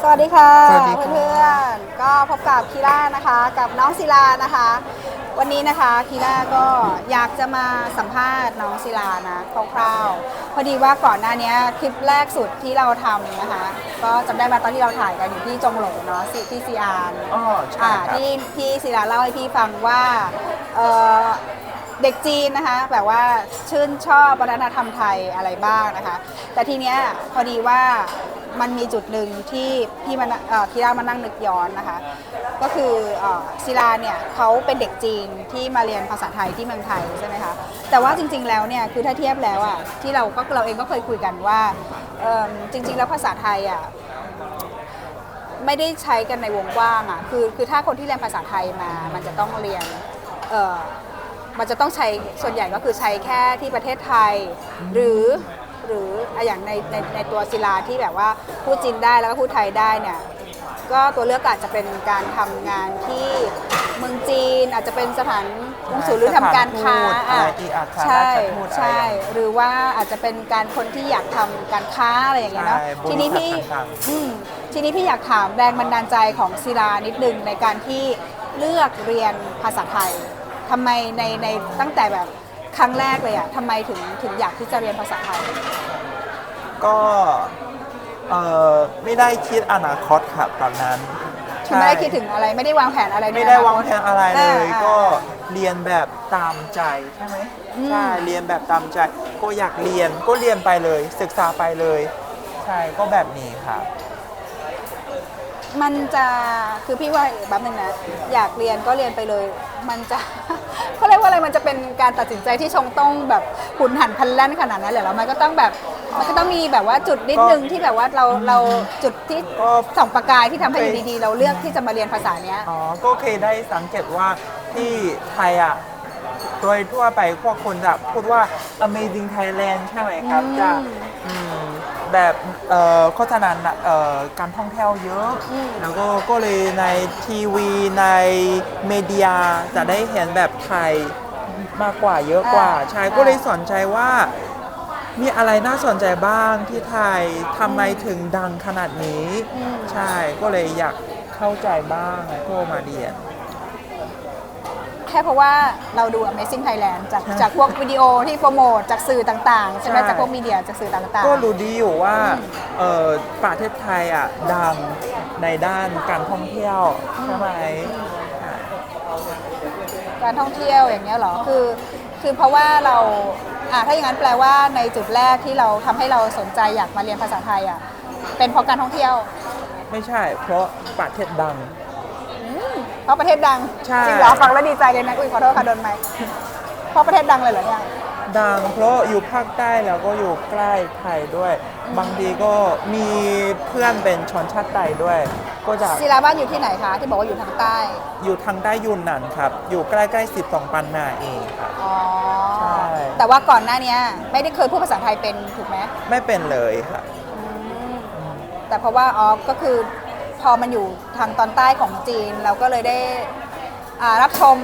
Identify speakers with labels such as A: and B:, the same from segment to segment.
A: สวัสดีค่ะ
B: สวัสดีค่ะ
A: เพื่อนๆก็พบกับคีร่านะคะ กับน้องศิลานะคะ วันนี้นะคะคีร่าก็อยากจะมาสัมภาษณ์น้องศิลานะคร่าวๆพอดีว่าก่อนหน้านี้คลิปแรกสุดที่เราทำนะคะ ก็จำได้มาตอนที่เราถ่ายกันอยู่ที่จงหลงเนาะสิที่ซีอาร์
B: อ๋อใช่
A: อ่า
B: ครับ
A: ที่พี่ศิลาเล่าให้พี่ฟังว่าเอ่อเด็กจีนนะคะแบบว่าชื่นชอบวัฒนธรรมไทยอะไรบ้างนะคะ แต่ทีเนี้ยพอดีว่า มันมีจุดหนึ่งที่พี่มันอ่อที่เรามานั่งนึกย้อนนะคะ ก็คือศิลาเนี่ยเขาเป็นเด็กจีนที่มาเรียนภาษาไทยที่เมืองไทยใช่ไหมคะแต่ว่าจริง ๆแล้วเนี่ยคือถ้าเทียบแล้วอะที่เราก็เราเองก็เคยคุยกันว่าจริง ๆ แล้วภาษาไทยอะไม่ได้ใช้กันในวงกว้างอะคือคือถ้าคนที่เรียนภาษาไทยมา มันจะต้องเรียนมันจะต้องใช้ส่วนใหญ่ก็คือใช้แค่ที่ประเทศไทย หรือ หรืออะอย่างในในในตัวศิลาที่แบบว่าพูดจีนได้แล้วก็พูดไทยได้เนี่ยก็ตัวเลือกอาจจะเป็นการทำงานที่เมืองจีนอาจจะเป็นสถานกงสุลหรือทำการค้า
B: สถานทูตอะไรอีกอาคาร
A: ใช่
B: ราชทูตอะไร
A: ใช่
B: อย่างเงี้ย
A: หรือว่าอาจจะเป็นการคนที่อยากทำการค้าอะไรอย่างเงี้ยเนาะ
B: ใช่
A: ทีนี้พี่
B: บริษัทต่างๆ
A: อืมทีนี้พี่อยากถามแรงบันดาลใจของศิลานิดนึงในการที่เลือกเรียนภาษาไทยทำไมในในตั้งแต่แบบ ครั้งแรกเลยอะทำไมถึงถึงอยากที่จะเรียนภาษาไทย
B: ก็เอ่อไม่ได้คิดอนาคตครับตอนนั้น
A: คือไม่ได้คิดถึงอะไรไม่ได้วางแผนอะไรใน
B: ไม่ได้
A: อคต
B: วางแผนอะไรเลย
A: อ่า
B: ก็เรียนแบบตามใจใช่ไหม
A: อืม
B: ใช่เรียนแบบตามใจ ก็อยากเรียนก็เรียนไปเลย ศึกษาไปเลย ใช่ก็แบบนี้ครับ
A: มันจะคือพี่ว่าแป๊บนึงนะอยากเรียนก็เรียนไปเลย มันจะ เขา เรียกว่าอะไรมันจะเป็นการตัดสินใจที่ชงต้องแบบหุนหันพลันแล่นขนาดนั้นเลยเหรอมันก็ต้องแบบมันก็ต้องมีแบบว่าจุดนิดนึงที่แบบว่าเราเราจุดที่
B: ก็
A: ส่องประกายที่ทำให้อยู่ดีๆ เราเลือกที่จะมาเรียนภาษาเนี้ย
B: อ๋อ ก็เคยได้สังเกตว่าที่ไทยอะ โดยทั่วไปพวกคนจะพูดว่า amazing Thailand ใช่ไหมครับ
A: อืม
B: จะอืมแบบเอ่อโฆษณาเอ่อการท่องเที่ยวเยอะ
A: อืม
B: แล้วก็ก็เลยในทีวีในเมเดียจะได้เห็นแบบไทย มากกว่าเยอะกว่าใช่ก็เลยสนใจว่า มีอะไรน่าสนใจบ้างที่ไทยทำไมถึงดังขนาดนี้
A: อืม
B: ใช่ก็เลยอยากเข้าใจบ้างก็มาเรียน
A: แค่เพราะว่าเราดู Amazing Thailand จาก
B: ใช่
A: จากพวกวิดีโอที่โปรโมทจากสื่อต่างๆ ใช่ไหม
B: ใช่
A: จากพวกมีเดียจากสื่อต่าง
B: ก็รู้ดีอยู่ว่าเอ่อประเทศไทยอะดังในด้านการท่องเที่ยวใช่ไหม
A: ๆ การท่องเที่ยวอย่างเงี้ยเหรอคือคือเพราะว่าเราอ่าถ้าอย่างนั้นแปลว่าในจุดแรกที่เราทำให้เราสนใจอยากมาเรียนภาษาไทยอะเป็นเพราะการท่องเที่ยว
B: ไม่ใช่ เพราะประเทศดัง
A: เพราะประเทศดัง
B: ใช่
A: จริงเหรอฟังแล้วดีใจเลยนะอุ้ยขอโทษค่ะโดนไหมค์เพราะประเทศดังเลยเหรอเนี่ย
B: ดัง เพราะอยู่ภาคใต้แล้วก็อยู่ใกล้ไทยด้วย บางทีก็มีเพื่อนเป็นชนชาติไทยด้วย ก็จะ
A: ศิลาบ้านอยู่ที่ไหนคะ ที่บอกว่าอยู่ทางใต้
B: อยู่ทางใต้ยุนนันครับ อยู่ใกล้ๆสิบสองปันนาเองครับ
A: อ๋อ
B: ใช่
A: แต่ว่าก่อนหน้าเนี้ยไม่ได้เคยพูดภาษาไทยเป็นถูกไหม
B: ไม่เป็นเลยครับ
A: แต่เพราะว่าอ๋อก็คือพอมันอยู่ทางตอนใต้ของจีนเราก็เลยได้อ่ารับชม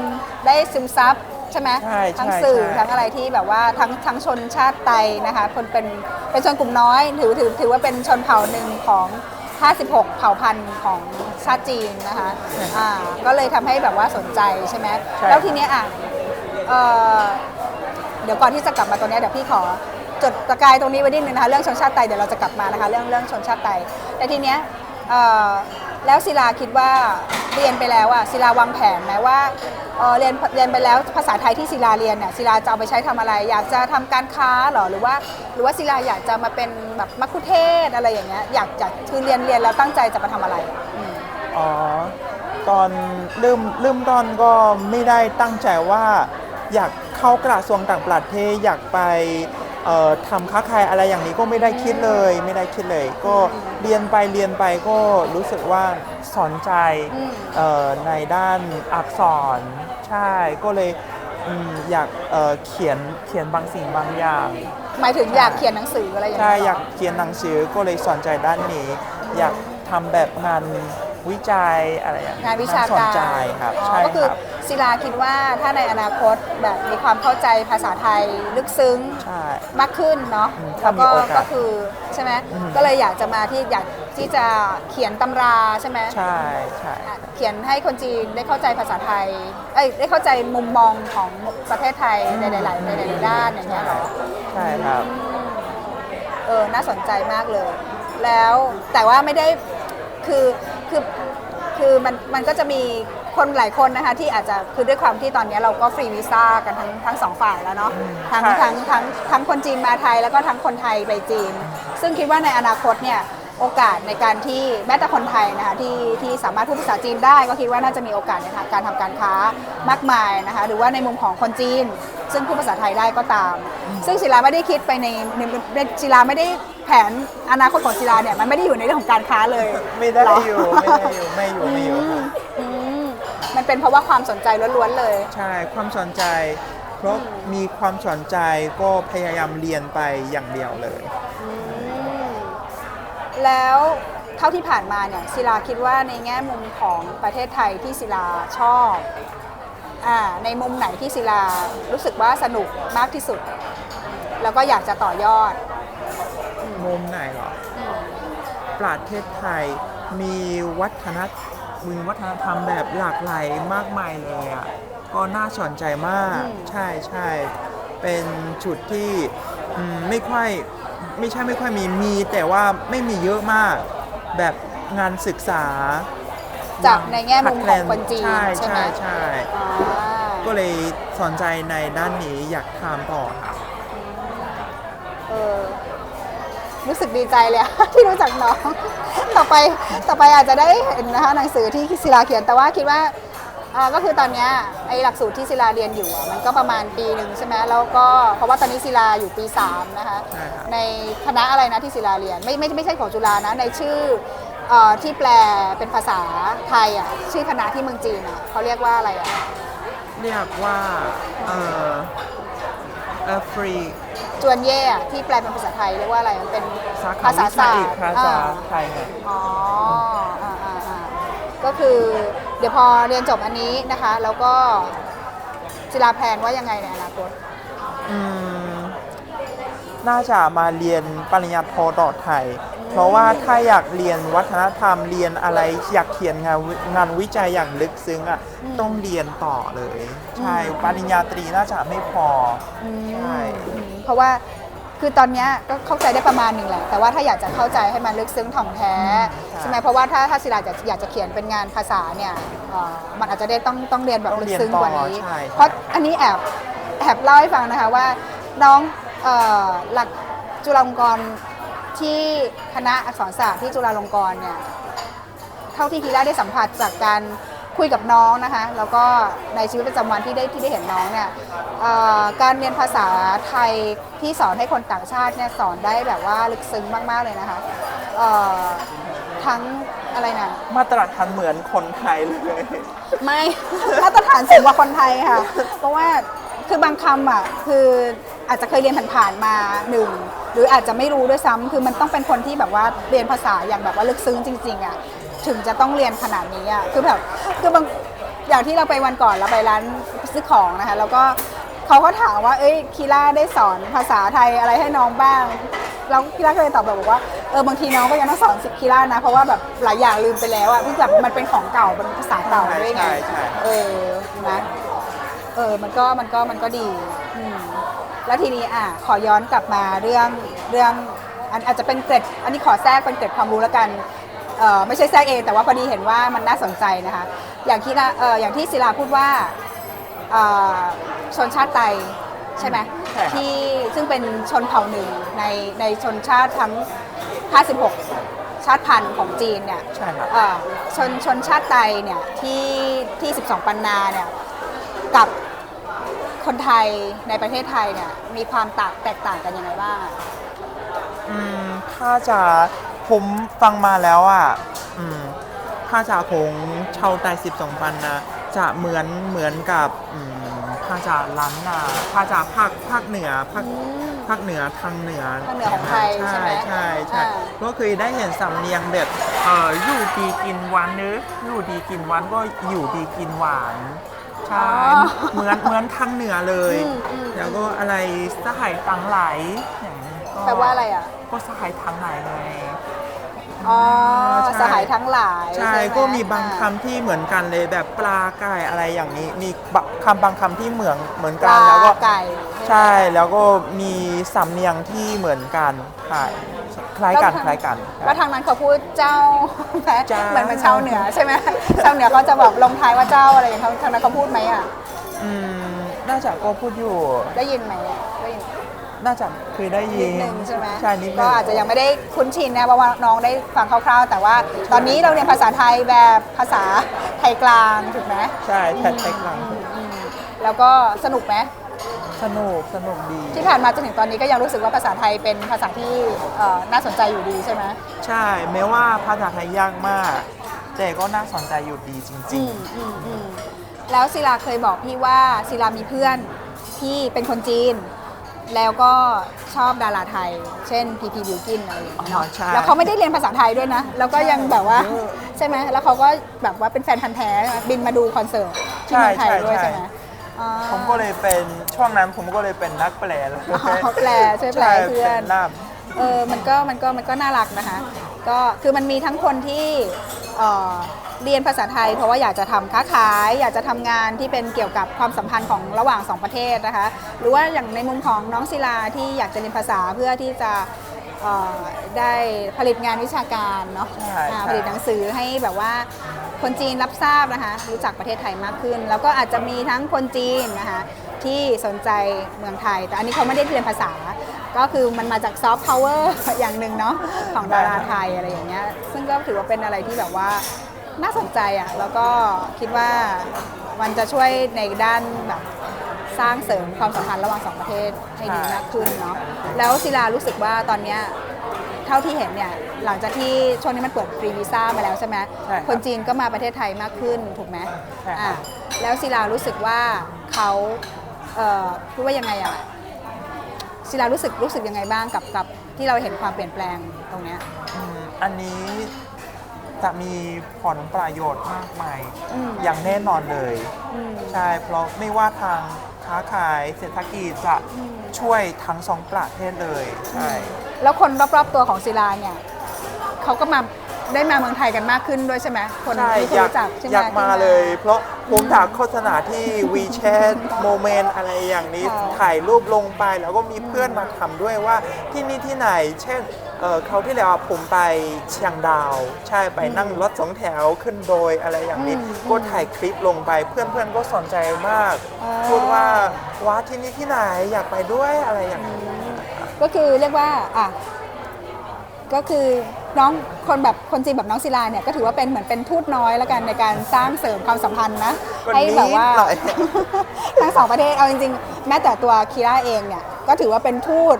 A: ได้ซึมซับ ใช่ไหม
B: ใช่ใช่
A: ทั้งสื่อ
B: ใช่
A: ทั้งอะไรที่แบบว่าทั้งทั้งชนชาติไทยนะคะคนเป็นเป็นชนกลุ่มน้อย ถือถือถือว่าเป็นชนเผ่าหนึ่งของ 56 เผ่าพันธุ์ของชาติจีนนะคะอ่าก็เลยทำให้แบบว่าสนใจใช่ไหม
B: ใช่
A: แล้วทีเนี้ยอะเอ่อ เดี๋ยวก่อนที่จะกลับมาตรงเนี้ยเดี๋ยวพี่ขอจดตะกายตรงนี้ไว้นิดนึงนะคะเรื่องชนชาติไทยเดี๋ยวเราจะกลับมานะคะเรื่องเรื่องชนชาติไทยแต่ทีเนี้ยเอ่อแล้วศิลาคิดว่า เรียนไปแล้วอะศิลาวางแผนไหมว่าเอ่อเรียนเรียนไปแล้วภาษาไทยที่ศิลาเรียนเนี่ยศิลาจะเอาไปใช้ทำอะไร อยากจะทำการค้าเหรอหรือว่า หรือว่าศิลาอยากจะมาเป็นแบบมัคคุเทศก์อะไรอย่างเงี้ยอยากจะคือเรียนเรียนแล้วตั้งใจจะมาทำอะไรอะอืม
B: อ๋อตอนเริ่มเริ่มต้นก็ไม่ได้ตั้งใจว่า อยากเข้ากระทรวงต่างประเทศอยากไป เอ่อทำค้าขายอะไรอย่างนี้ก็ไม่ได้คิดเลย ไม่ได้คิดเลย ก็เรียนไปเรียนไปก็รู้สึกว่าสนใจ
A: อืม
B: เอ่อในด้านอักษรใช่ก็เลยอืมอยากเอ่อเขียนเขียนบางสิ่งบางอย่าง
A: หมายถึงอยากเขียนหนังสืออะไรอย่าง
B: ใช่
A: เงี้ยเหร
B: อยากเขียนหนังสือก็เลยสนใจด้านนี้ อยากทำแบบงาน วิจัยอะไรอย่าง
A: งานวิชา
B: สน
A: การ
B: ใจครับ
A: อ๋อ
B: ใช่
A: ก็คือ
B: ครับ
A: ศิลาคิดว่าถ้าในอนาคตแบบมีความเข้าใจภาษาไทยลึกซึ้ง
B: ใช่
A: มากขึ้นเนาะ
B: อืม
A: แล้วก็
B: ถ้ามีโอกาส
A: ก็คือใช่ไหม
B: อืม
A: ก็เลยอยากจะมาที่อยากที่จะเขียนตำราใช่ไหม
B: ใช่ใช่
A: อะเขียนให้คนจีนได้เข้าใจภาษาไทย เอ้ยได้เข้าใจมุมมองของประเทศไทยในหลายๆในหลายๆด้านอย่างเงี้ยเหรอ
B: ใช่ครับ
A: เออ น่าสนใจมากเลย แล้วแต่ว่าไม่ได้ คือ คือคือมันมันก็จะมีคนหลายคนนะคะที่อาจจะคือด้วยความที่ตอนนี้เราก็ฟรีวีซ่ากันทั้งทั้งสองฝ่ายแล้วเนาะ
B: อืม
A: ทั้ง
B: ใช่
A: ทั้งทั้งทั้งคนจีนมาไทยแล้วก็ทั้งคนไทยไปจีน ซึ่งคิดว่าในอนาคตเนี่ยโอกาสในการที่แม้แต่คนไทยนะคะที่ที่สามารถพูดภาษาจีนได้ ก็คิดว่าน่าจะมีโอกาสในทางการทำการค้ามากมายนะคะหรือว่าในมุมของคนจีน ซึ่งพูดภาษาไทยได้ก็ตาม ซึ่งศิลาไม่ได้คิดไปในในในศิลาไม่ได้ แผนอนาคตของศิลาเนี่ยมันไม่ได้อยู่ในเรื่องของการค้าเลย
B: ไม่ได้
A: เหร
B: อยู่ไม่ได้อยู่ไม่อยู่ไม่อยู่ครับ
A: อืมมันเป็นเพราะว่าความสนใจล้วนๆเลย
B: ใช่ความสนใจ เพราะมีความสนใจก็พยายามเรียนไปอย่างเดียวเลย
A: อืมแล้วเท่าที่ผ่านมาเนี่ยศิลาคิดว่าในแง่มุมของประเทศไทยที่ศิลาชอบอ่าในมุมไหนที่ศิลารู้สึกว่าสนุกมากที่สุด แล้วก็อยากจะต่อยอด
B: มุมไหนเหรอ ประเทศไทยมีวัฒนธรรมมีวัฒนธรรมแบบหลากหลายมากมายเลยอะ ก็น่าสนใจมาก
A: อืม
B: ใช่ใช่ เป็นจุดที่อืมไม่ค่อยไม่ใช่ไม่ค่อยมีมี แต่ว่าไม่มีเยอะมาก แบบงานศึกษา
A: จากในแง่มุมของคนจีน
B: ใช่
A: ใช่ไหม
B: ใช่ใช่
A: อ่า
B: ก็เลยสนใจในด้านนี้อยากทำต่อครับ
A: เออ รู้สึกดีใจเลยอะที่รู้จักน้อง ต่อไปต่อไปอาจจะได้เห็นนะคะหนังสือที่ศิลาเขียนแต่ว่าคิดว่าอ่าก็คือตอนเนี้ยไอหลักสูตรที่ศิลาเรียนอยู่อะมันก็ประมาณปีหนึ่งใช่ไหมแล้วก็เพราะว่าตอนนี้ศิลาอยู่ปี3นะคะ
B: ใช่ครับ
A: ในคณะอะไรนะที่ศิลาเรียนไม่ไม่ไม่ใช่ของจุฬานะในชื่อเออที่แปลเป็นภาษาไทยอะชื่อคณะที่เมืองจีนอะเขาเรียกว่าอะไรอะ
B: เรียกว่าเออเออฟรี
A: จวนเย่อะที่แปลเป็นภาษาไทยเรียกว่าอะไรมันเป็น
B: สาขา
A: ภาษา
B: วิ
A: ศา
B: ชา
A: ส
B: เอ
A: ต
B: ก
A: ร์
B: ภาษา
A: อ่า
B: ไทยไง
A: อ๋ออ่าอ่าอ่าก็คือเดี๋ยวพอเรียนจบอันนี้นะคะ แล้วก็จิราแพลนว่ายังไงในอนาคต
B: อืม น่าจะมาเรียนปริญญาโทต่อไทย เพราะว่าถ้าอยากเรียนวัฒนธรรมเรียนอะไรอยากเขียนงานวิงานวิจัยอย่างลึกซึ้งอะ
A: อืม
B: ต้องเรียนต่อเลยใช่
A: อืม
B: ปริญญาตรีน่าจะไม่พอ
A: อืม
B: ใช่
A: อืมเพราะว่าคือตอนเนี้ยก็เข้าใจได้ประมาณหนึ่งแหละ แต่ว่าถ้าอยากจะเข้าใจให้มันลึกซึ้งถ่องแท้ใช่ไหมเพราะว่าถ้าถ้าศิลาจะอยากจะเขียนเป็นงานภาษาเนี่ยเอ่อมันอาจจะได้ต้องต้องเรียนแบบ
B: ต้อง
A: ลึ
B: เรี
A: ก
B: ยน
A: ซึ้งกว่านี้
B: ต่อใช่
A: เพราะอันนี้แอบแอบเล่าให้ฟังนะคะว่าน้องเอ่อหลักจุฬาลงกรณ์ ที่คณะอักษรศาสตร์ที่จุฬาลงกรณ์เนี่ยเท่าที่ทีแรกได้สัมผัสจากการคุยกับน้องนะคะ แล้วก็ในชีวิตประจำวันที่ได้ที่ได้เห็นน้องเนี่ยเอ่อการเรียนภาษาไทยที่สอนให้คนต่างชาติเนี่ยสอนได้แบบว่าลึกซึ้งมาก ๆ เลยนะคะเอ่อทั้งอะไรนะ
B: มาตรฐานเหมือนคนไทยเลย
A: ไม่ มาตรฐานสูงกว่าคนไทยค่ะ เพราะว่าคือบางคำอะคืออาจจะเคยเรียนผ่านๆมาหนึ่ง หรืออาจจะไม่รู้ด้วยซ้ำคือมันต้องเป็นคนที่แบบว่าเรียนภาษาอย่างแบบว่าลึกซึ้งจริงๆอะถึงจะต้องเรียนขนาดนี้อะคือแบบคือบางอย่างที่เราไปวันก่อนเราไปร้านซื้อของนะคะ แล้วก็เขาก็ถามว่า เอ้ยคีล่าได้สอนภาษาไทยอะไรให้น้องบ้างแล้วคีล่าก็เลยตอบแบบบอกว่าเออบางทีน้องก็ยังต้องสอนคีล่านะ เพราะว่าแบบหลายอย่างลืมไปแล้วอะเพิ่งแบบมันเป็นของเก่าเป็นภาษาเก่าด้วยไง
B: ใช่ใช่
A: เออนะเออมันก็มันก็มันก็ดีอืม แล้วทีนี้อะขอย้อนกลับมาเรื่องเรื่องอันอาจจะเป็นเกร็ดอันนี้ขอแทรกเป็นเกร็ดความรู้แล้วกันเออไม่ใช่แทรกเอง แต่ว่าพอดีเห็นว่ามันน่าสนใจนะคะ อย่างที่ละเอออย่างที่ศิลาพูดว่าเอ่อชนชาติไตใช่ไหม
B: ใช่ครับ
A: ที่ซึ่งเป็นชนเผ่าหนึ่งในในชนชาติทั้ง 56 ชาติพันธุ์ของจีนเนี่ย
B: ใช่ครับ
A: เอ่อชนชนชาติไทยเนี่ยที่ที่ 12 ปันนาเนี่ยกับ คนไทยในประเทศไทยเนี่ยมีความต่างแตกต่างกันยังไงบ้างอะ
B: อืมถ้าจะผมฟังมาแล้วอะอืมถ้าจะของชาวไต้12ปันนะจะเหมือนเหมือนกับอืมถ้าจะล้านนาถ้าจะภาคภาคเหนือภาค
A: อืม
B: ภาคเหนือทางเหนือ
A: ทางเหนือของไทยใช่ไหม
B: ใช่ใช่
A: อ่า
B: ก็เคยได้เห็นสำเนียงแบบเอออยู่ดีกินหวานเนอะอยู่ดีกินหวานก็อยู่ดีกินหวาน ใช่เหมือนเหมือนทางเหนือเลย
A: อืมอืม
B: แล้วก็อะไรสหายตังไหลอย่างนี้ก็
A: แปลว่าอะไรอะ
B: ก็สหายทางไหลไง
A: อ๋อ
B: ใช่
A: สหายทั้งหลาย
B: ใช่
A: ไห
B: ก็มีบาง
A: อ่
B: คำที่เหมือนกันเลยแบบปลาไก่อะไรอย่างนี้ มีบะคำบางคำที่เหมือนเหมือน
A: ป
B: กัน
A: ลา
B: แล้วก็
A: ไก่
B: ใช่แล้วก็มีสำเนียงที่เหมือนกันใช่ คล้ายกันคล้ายกัน
A: แล้วทางนั้นเขาพูดเจ้าไหม
B: เจ้า
A: เหมือนเป็นชาวเหนือใช่ไหมชาวเหนือเขาจะแบบลงท้ายว่าเจ้าอะไรอย่างเงี้ยทางนั้นเขาพูดไหมอะ
B: อืมน่าจะก็พูดอยู่
A: ได้ยินไหมได้ยิน
B: น่าจะเคยได้ยิ
A: นิ
B: น
A: ดนึงใช่ไหม
B: ใช่นิดนึง
A: ก็อาจจะยังไม่ได้คุ้นชินนะเพราะว่าน้องได้ฟังคร่าวๆ แต่ว่าตอนนี้เราเรียนภาษาไทยแบบภาษาไทยกลางถูกไหม
B: ใช่แค่ใช้กลาง
A: อืมแล้วก็สนุกไหม
B: สนุกสนุกดี
A: ที่ผ่านมาจนถึงตอนนี้ก็ยังรู้สึกว่าภาษาไทยเป็นภาษาที่เอ่อน่าสนใจอยู่ดีใช่ไหม
B: ใช่แม้ว่าภาษาไทยยากมาก แต่ก็น่าสนใจอยู่ดีจริง
A: อืมอืมอืมแล้วศิลาเคยบอกพี่ว่าศิลามีเพื่อนที่เป็นคนจีน แล้วก็ชอบดาราไทย เช่นพีพีบิวกินอะไรอย่าง
B: ๆ
A: เงี้ย
B: อ๋อ
A: เนาะ
B: ใช่
A: แล้วเขาไม่ได้เรียนภาษาไทยด้วยนะ แล้วก็ยังแบบว่า
B: เยอะ
A: ใช่ไหมแล้วเขาก็แบบว่าเป็นแฟนพันธ์แท้บินมาดูคอนเสิร์ตที่เมืองไทยด้วย
B: ใช่
A: ใช่ไหม อ๋อ
B: ผมก็เลยเป็นช่วงนั้นผมก็เลยเป็นนักแปลเลย
A: อ๋อแปลช่วยแปลให้เพื่อน
B: ใช่ป็ล่าม
A: เออมันก็มันก็มันก็น่ารักนะคะ ก็คือมันมีทั้งคนที่เอ่อเรียนภาษาไทย เพราะว่าอยากจะทำค้าขาย อยากจะทำงานที่เป็นเกี่ยวกับความสัมพันธ์ของระหว่างสองประเทศนะคะ หรือว่าอย่างในมุมของน้องศิลาที่อยากจะเรียนภาษาเพื่อที่จะเอ่อได้ผลิตงานวิชาการเนาะ
B: ใช่
A: อ่า
B: ใช่
A: ผลิตหนังสือให้แบบว่า คนจีนรับทราบนะคะ รู้จักประเทศไทยมากขึ้น แล้วก็อาจจะมีทั้งคนจีนนะคะที่สนใจเมืองไทย แต่อันนี้เขาไม่ได้เรียนภาษา ก็คือมันมาจากซอฟต์พาวเวอร์อย่างหนึ่งเนาะของดาราไทยอะไรอย่างเงี้ยซึ่งก็ถือว่าเป็นอะไรที่แบบว่าน่าสนใจอะ่ะแล้วก็คิดว่ามันจะช่วยในด้านแบบสร้างเสริมความสัมพันธ์ระหว่างสองประเทศให้ดีมากขึ้นเนาะแล้วศิลารู้สึกว่าตอนเนี้ย เท่าที่เห็นเนี่ยหลังจากที่ช่วงนี้มันเปิดฟรีวีซ่ามาแล้วใช่ไหม
B: ใช่ครับ
A: คนจีนก็มาประเทศไทยมากขึ้นถูกไหม
B: ใช่ครับ
A: อะแล้วศิลารู้สึกว่าเขาเอ่อพูดว่ายังไงอะศิลารู้สึกรู้สึกยังไงบ้างกับกับที่เราเห็นความเปลี่ยนแปลงตรงเนี้ย
B: อืมอันนี้จะมีผลประโยชน์มากมาย
A: อืม
B: อย่างแน่นอนเลย
A: อืม
B: ใช่ เพราะไม่ว่าทางค้าขายเศรษฐกิจจะ
A: อืม
B: ช่วยทั้งสองประเทศเลย ใช่
A: แล้วคนรอบๆตัวของศิลาเนี่ยเขาก็มาได้มาเมืองไทยกันมากขึ้นด้วยใช่ไหมคน
B: ใช่
A: ที่คุณ
B: อยาก
A: รู้จักใช่ไหม
B: อยากมา
A: ที่
B: เลย เพราะผมถากโฆษณาที่ WeChat โมเมนต์อะไรอย่างนี้
A: ค่ะ
B: ถ่ายรูปลงไปแล้วก็มีเพื่อนมาทำด้วยว่าที่นี่ที่ไหน เช่นเอ่อเขาวที่แล้วผมไปเชียงดาว ใช่ไปนั่งรถสองแถวขึ้นโดยอะไรอย่างนี้
A: อืม
B: ก็ถ่ายคลิปลงไปเพื่อนๆก็สนใจมาก
A: อ๋อ
B: พูดว่าว้าที่นี่ที่ไหนอยากไปด้วยอะไรอย่างนี้
A: ก็คือเรียกว่าอะก็คือน้องคนแบบคนจีนแบบน้องศิลาเนี่ยก็ถือว่าเป็นเหมือนเป็นทูตน้อยแล้วกันในการสร้างเสริมความสัมพันธ์นะ
B: ก็
A: ให้แบบว่า
B: นิดหน่อย
A: ทั้งสองประเทศเอาจริงๆ แม้แต่ตัวคีร่าเองเนี่ยก็ถือว่าเป็นทูต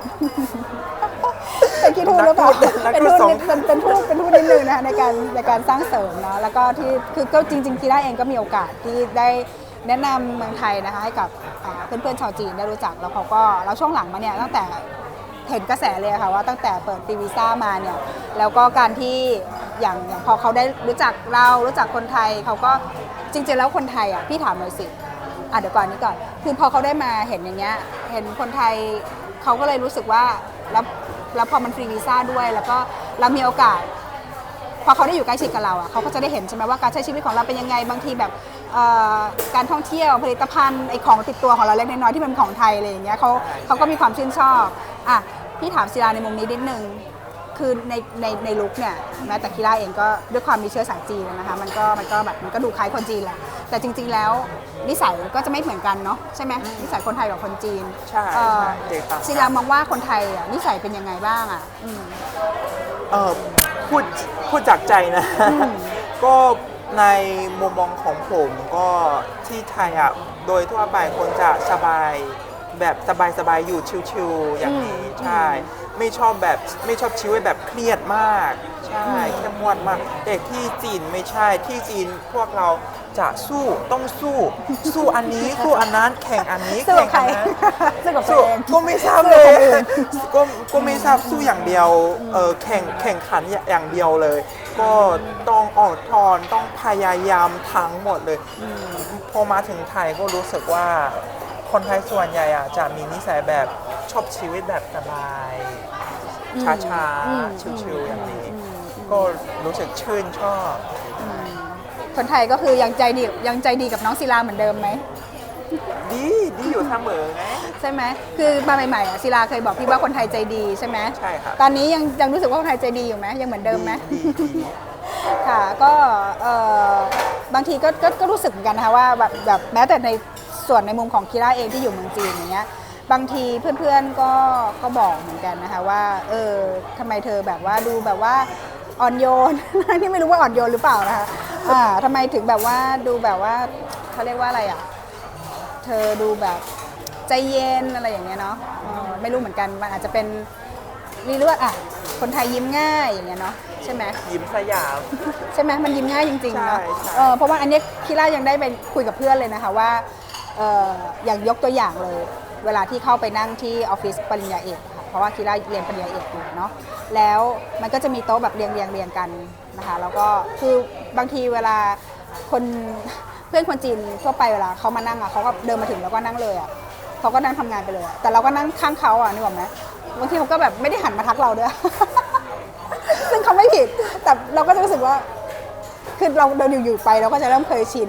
A: เป็นขี้ทูตหรือเปล่า
B: นัก
A: เป็น
B: ทู
A: ทู
B: ต
A: ต
B: สอง
A: เป็นเป็นทูตเป็นทูตนิดนึงนะคะในการในการสร้างเสริมเนาะแล้วก็ที่คือก็จริงๆคีร่าเองก็มีโอกาสที่ได้แนะนำเมืองไทยนะคะให้กับอ่าเพื่อนๆชาวจีนได้รู้จักแล้วเขาก็แล้วช่วงหลังมาเนี่ยตั้งแต่ เห็นกระแสเลยค่ะว่าตั้งแต่เปิดปีวีซ่ามาเนี่ยแล้วก็การที่อย่างอย่างพอเขาได้รู้จักเรารู้จักคนไทยเขาก็จริงๆแล้วคนไทยอะพี่ถามหน่อยสิอะเดี๋ยวก่อนนี้ก่อนคือพอเขาได้มาเห็นอย่างเงี้ยเห็นคนไทยเขาก็เลยรู้สึกว่าแล้วแล้วพอมันฟรีวีซ่าด้วย แล้วก็เรามีโอกาสพอเขาได้อยู่ใกล้ชิดกับเราอะเขาก็จะได้เห็นใช่ไหมว่าการใช้ชีวิตของเราเป็นยังไงบางทีแบบการท่องเที่ยวผลิตภัณฑ์ไอของติดตัวของเราเล็กน้อยที่เป็นของไทยอะไรอย่างเงี้ยเขาเขาก็มีความชื่นชอบ อะพี่ถามศิลาในมุมนี้นิดนึงคือในในในลุคเนี่ยแม้แต่คีร่าเองก็ด้วยความมีเชื้อสายจีนนะคะมันก็มันก็แบบมันก็ดูคล้ายคนจีนแหละแต่จริง ๆแล้วนิสัยก็จะไม่เหมือนกันเนาะใช่ไหมนิสัยคนไทยกับคนจีน
B: ใช่
A: เอ่อ
B: ใช่เด็กต่างกัน
A: ศิลามองว่าคนไทยอะนิสัยเป็นยังไงบ้างอะอืม
B: เออพูดพูดจากใจนะ
A: อืม
B: ก็ในมุมมองของผมก็ที่ไทยอะโดยทั่วไปคนจะสบาย แบบสบายๆอยู่ชิวๆอย่างนี้
A: อืม
B: ใช่ ไม่ชอบแบบไม่ชอบชีวิตแบบเครียดมาก ใช่เข้มงวดมาก แต่ที่จีนไม่ใช่ที่จีนพวกเราจะสู้ต้องสู้ สู้อันนี้สู้อันนั้นแข่งอันนี้
A: สู้กับใคร
B: แข่งอันนั้น
A: สู้กับตัว
B: สู้
A: เอง
B: ก็ไม่ทราบเลยก็ก็ไม่ทราบสู้อย่างเดียวเออแข่งแข่งขันอย่างเดียวเลย ก็ต้องอ่อนทอนต้องพยายามทั้งหมดเลย พอมาถึงไทยก็รู้สึกว่า คนไทยส่วนใหญ่อะจะมีนิสัยแบบชอบชีวิตแบบสบาย
A: อืม
B: ช้า
A: อืม
B: ๆ ชิวๆอย่างนี้
A: อืม
B: ก็รู้สึกชื่นชอบ
A: คนไทยก็คือยังใจดียังใจดีกับน้องศิลาเหมือนเดิมไหม
B: ดีดีอยู่เสมอไง
A: ใช่ไหมคือมาใหม่ๆอะศิลาเคยบอกพี่ว่าคนไทยใจดีใช่ไหม
B: ใช่ครับ
A: ตอนนี้ยังยังรู้สึกว่าคนไทยใจดีอยู่ไหมยังเหมือนเดิมไหม
B: ดีดีดี
A: ค่ะก็เอ่อบางทีก็ก็ก็รู้สึกเหมือนกันนะคะว่าแบบแบบแม้แต่ใน ส่วนในมุมของคีร่าเองที่อยู่เมืองจีนอย่างเงี้ยบางทีเพื่อนๆก็ก็บอกเหมือนกันนะคะว่าเออทำไมเธอแบบว่าดูแบบว่าอ่อนโยนที่ไม่รู้ว่าอ่อนโยนหรือเปล่านะคะอ่าทำไมถึงแบบว่าดูแบบว่าเขาเรียกว่าอะไรอะ เธอดูแบบใจเย็นอะไรอย่างเงี้ยเนาะเออไม่รู้เหมือนกันมันอาจจะเป็นรีเลือดอะ คนไทยยิ้มง่ายอย่างเงี้ยเนาะใช่ไหม
B: ยิ้มสยาม
A: ใช่ไหมมันยิ้มง่ายจริงๆเนาะ
B: ใช่ใช่
A: เออเพราะว่าอันเนี้ยคิร่ายังได้ไปคุยกับเพื่อนเลยนะคะว่า เอออย่างยกตัวอย่างเลย เวลาที่เข้าไปนั่งที่ออฟฟิศปริญญาเอกค่ะเพราะว่าคิร่าเรียนปริญญาเอกอยู่เนาะแล้วมันก็จะมีโต๊ะแบบเรียงเรียงเรียงกันนะคะแล้วก็คือบางทีเวลาคนเพื่อนคนจีนทั่วไปเวลาเขามานั่งอะเขาก็เดินมาถึงแล้วก็นั่งเลยอะเขาก็นั่งทำงานไปเลยอะแต่เราก็นั่งข้างเขาอะนึกออกไหมบางทีเขาก็แบบไม่ได้หันมาทักเราด้วยซึ่งเขาไม่ผิดแต่เราก็จะรู้สึกว่าคือเราเดินอยู่ๆไปเราก็จะเริ่มเคยชิน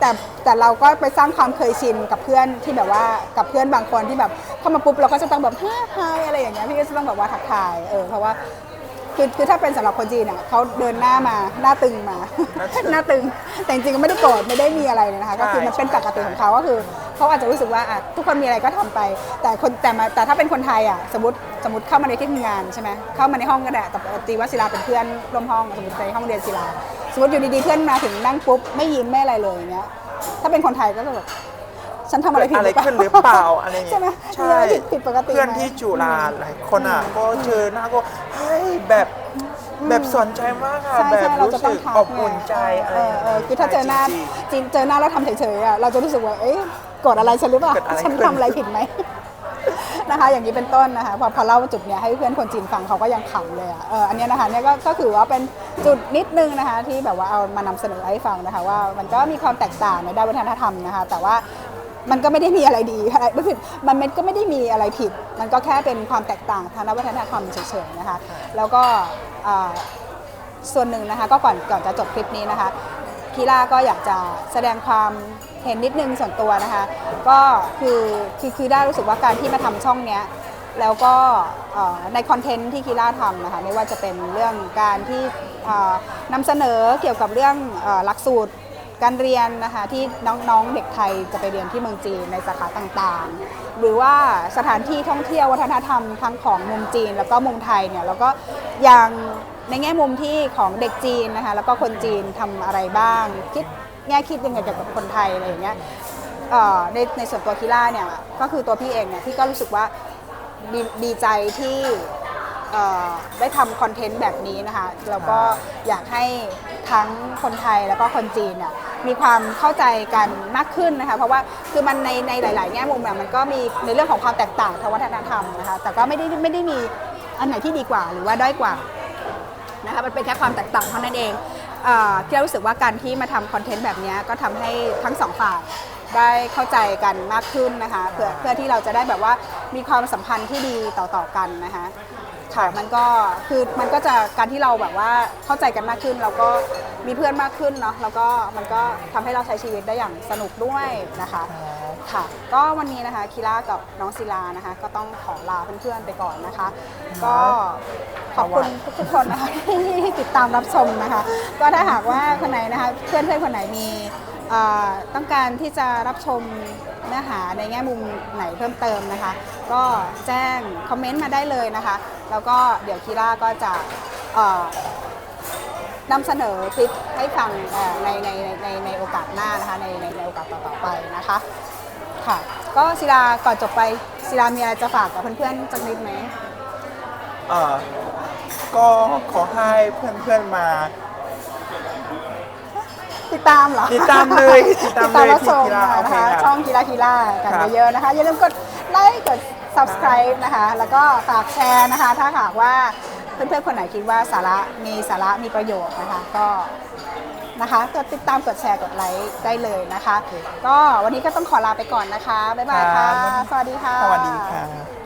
A: แต่แต่เราก็ไปสร้างความเคยชินกับเพื่อนที่แบบว่ากับเพื่อนบางคนที่แบบเข้ามาปุ๊บเราก็จะต้องแบบฮ่าฮายอะไรอย่างเงี้ยพี่ก็จะต้องแบบว่าทักทายเออเพราะว่าคือคือถ้าเป็นสำหรับคนจีนอะเขาเดินหน้ามาหน้าตึงมา หน้าตึงแต่จริงๆก็ไม่ได้โกรธไม่ได้มีอะไรเลยนะคะก็คือมันเป็นปกติของเขาก็คือเขาอาจจะรู้สึกว่าอะทุกคนมีอะไรก็ทำไป แต่คนแต่มาแต่ถ้าเป็นคนไทยอะสมมติสมมติเข้ามาในที่ทำงานใช่ไหมเข้ามาในห้องก็ได้แต่ปกติว่าศิลาเป็นเพื่อนร่วมห้องสมมติในห้องเรียนศิลา สมมติอยู่ดีๆเพื่อนมาถึงนั่งปุ๊บไม่ยิ้มไม่อะไรเลยอย่างเงี้ย ถ้าเป็นคนไทยก็จะแบบฉันทำอะไรผิด
B: อะไร
A: หรือเปล่า
B: ขึ้นหรือเปล่าอะไรอย่าง
A: ใช่ไหม
B: เงี้ย
A: มีอะไรผิดผิดปกติไหม
B: เพื่อนที่จุฬาหลายคนอะก็เจอหน้าก็เฮ้ยแบบแบบสนใจมากอะ
A: ใช่
B: แบบ
A: ใช่เรา
B: รู้
A: จะต้
B: สึ
A: อง
B: ก
A: ทัก
B: อบอุ่นใจอะไร
A: เออเออคือถ้าเจอหน้า
B: จริง
A: จริงเจอหน้าแล้วทำเฉยๆอะเราจะรู้สึกว่าเอ๊ะโกรธอะไรฉันหรือเปล่า
B: เกิดอะไร
A: ฉัน
B: ขึ้น
A: ทำอะไรผิดไหม นะคะ อย่างนี้เป็นต้นนะคะพอพอเล่าจุดเนี้ยให้เพื่อนคนจีนฟังเขาก็ยังขำเลยอะเอออันนี้นะคะเนี่ยก็ก็คือว่าเป็นจุดนิดนึงนะคะ ที่แบบว่าเอามานำเสนอให้ฟังนะคะ ว่ามันก็มีความแตกต่างในด้านวัฒนธรรมนะคะ แต่ว่ามันก็ไม่ได้มีอะไรดีอะไรไม่ผิดมันมันก็ไม่ได้มีอะไรผิด มันก็แค่เป็นความแตกต่างทางวัฒนธรรมเฉยๆนะคะ แล้วก็ส่วนหนึ่งนะคะ ก็ก่อนก่อนจะจบคลิปนี้นะคะคีร่าก็อยากจะแสดงความ เห็นนิดนึงส่วนตัวนะคะ ก็คือคือคือได้รู้สึกว่าการที่มาทำช่องเนี้ยแล้วก็ในคอนเทนต์ที่คีร่าทำนะคะไม่ว่าจะเป็นเรื่องการที่นำเสนอเกี่ยวกับเรื่องหลักสูตรการเรียนนะคะที่น้องๆเด็กไทยจะไปเรียนที่เมืองจีนในสาขาต่างๆ หรือว่าสถานที่ท่องเที่ยววัฒนธรรมทั้งของมุมจีน แล้วก็มุมไทยเนี่ยแล้วก็อย่างในแง่มุมที่ของเด็กจีนนะคะแล้วก็คนจีนทำอะไรบ้างคิด แง่คิดยังไงเกี่ยวกับคนไทยอะไรอย่างเงี้ยเอ่อในในส่วนตัวคิล่าเนี่ยก็คือตัวพี่เองเนี่ยพี่ก็รู้สึกว่าดีดีใจที่เอ่อได้ทำคอนเทนต์แบบนี้นะคะแล้วก็อยากให้ทั้งคนไทยแล้วก็คนจีนเนี่ยมีความเข้าใจกันมากขึ้นนะคะเพราะว่าคือมันในในหลาย ๆ แง่มุมเนี่ยมันก็มีในเรื่องของความแตกต่างทางวัฒนธรรมนะคะแต่ก็ไม่ได้ไม่ได้มีอันไหนที่ดีกว่าหรือว่าด้อยกว่านะคะมันเป็นแค่ความแตกต่างเท่านั้นเอง เอ่อที่เรารู้สึกว่าการที่มาทำคอนเทนต์แบบเนี้ยก็ทำให้ทั้งสองฝ่ายได้เข้าใจกันมากขึ้นนะคะเพื่อเพื่อที่เราจะได้แบบว่ามีความสัมพันธ์ที่ดีต่อๆกันนะคะค่ะมันก็คือมันก็จะการที่เราแบบว่าเข้าใจกันมากขึ้น เราก็มีเพื่อนมากขึ้นเนาะแล้วก็มันก็ทำให้เราใช้ชีวิตได้อย่างสนุกด้วยนะคะค่ะ ก็วันนี้นะคะคีร่ากับน้องศิลานะคะ ก็ต้องขอลาเพื่อนๆไปก่อนนะคะ ก็ข อบคุณทุกๆคนนะคะที่ติดตามรับชมนะคะ ก็ถ้าหากว่าคนไหนนะคะเพื่อนๆคนไหนมีเอ่อต้องการที่จะรับชมเนื้อหาในแง่มุมไหนเพิ่มเติมนะคะ ก็แจ้งคอมเมนต์มาได้เลยนะคะ แล้วก็เดี๋ยวคีร่าก็จะเอ่อนำเสนอคลิปให้ฟังเอ่อในในในในในโอกาสหน้านะคะในในในโอกาสต่อๆไปนะคะค่ะ ก็ศิลาก่อนจบไปศิลามีอะไรจะฝากกับเพื่อนๆสักนิดไหม
B: เอ่อ ก็ขอให้เพื่อนๆมา
A: ติดตามเหรอ
B: ติดตามเลยติดตามเลย
A: รับชม
B: ที่กีฬาโอ
A: นะ
B: เค
A: คะ
B: ครับ
A: ช่องกีฬากีฬากัน
B: ครับ
A: เยอะๆนะคะ อย่าลืมกดไลค์กด subscribe นะคะ แล้วก็ฝากแชร์นะคะ ถ้าหากว่าเพื่อนๆคนไหนคิดว่าสาระมีสาระมีประโยชน์นะคะก็นะคะกดติดตามกดแชร์กดไลค์ได้เลยนะคะ ก็วันนี้ก็ต้องขอลาไปก่อนนะคะ บ๊ายบายค่ะ
B: ครับ
A: สวัสดีค่ะ
B: สวัสดีค่ะ